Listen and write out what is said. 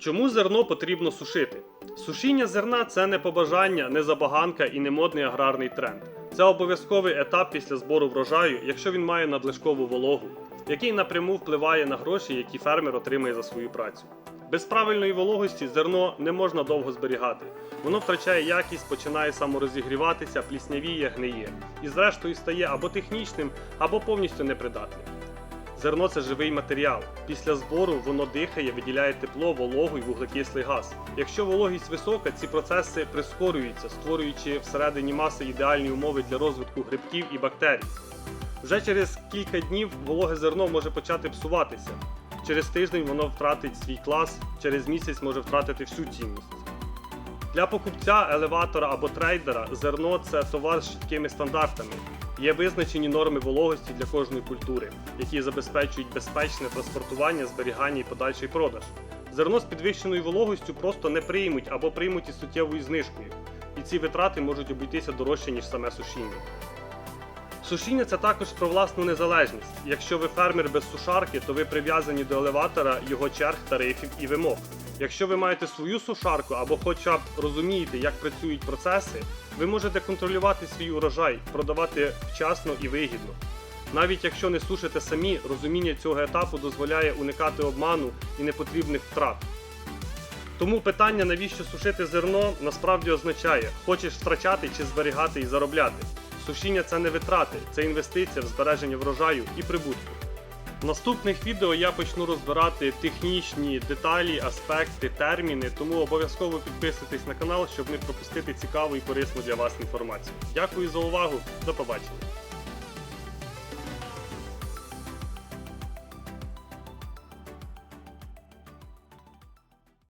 Чому зерно потрібно сушити? Сушіння зерна це не побажання, не забаганка і не модний аграрний тренд. Це обов'язковий етап після збору врожаю, якщо він має надлишкову вологу, який напряму впливає на гроші, які фермер отримує за свою працю. Без правильної вологості зерно не можна довго зберігати. Воно втрачає якість, починає саморозігріватися, пліснявіє, гниє. І зрештою стає або технічним, або повністю непридатним. Зерно це живий матеріал. Після збору воно дихає, виділяє тепло, вологу і вуглекислий газ. Якщо вологість висока, ці процеси прискорюються, створюючи всередині маси ідеальні умови для розвитку грибків і бактерій. Вже через кілька днів вологе зерно може почати псуватися. Через тиждень воно втратить свій клас, через місяць може втратити всю цінність. Для покупця, елеватора або трейдера зерно це товар з чіткими стандартами. Є визначені норми вологості для кожної культури, які забезпечують безпечне транспортування, зберігання і подальший продаж. Зерно з підвищеною вологостю просто не приймуть або приймуть із суттєвою знижкою, і ці витрати можуть обійтися дорожче, ніж саме сушіння. Сушіння це також про власну незалежність. Якщо ви фермер без сушарки, то ви прив'язані до елеватора, його черг, тарифів і вимог. Якщо ви маєте свою сушарку або хоча б розумієте, як працюють процеси, ви можете контролювати свій урожай, продавати вчасно і вигідно. Навіть якщо не сушите самі, розуміння цього етапу дозволяє уникати обману і непотрібних втрат. Тому питання, навіщо сушити зерно, насправді означає, хочеш втрачати чи зберігати і заробляти. Сушіння це не витрати, це інвестиція в збереження врожаю і прибутку. В наступних відео я почну розбирати технічні деталі, аспекти, терміни, тому обов'язково підписуйтесь на канал, щоб не пропустити цікаву і корисну для вас інформацію. Дякую за увагу, до побачення!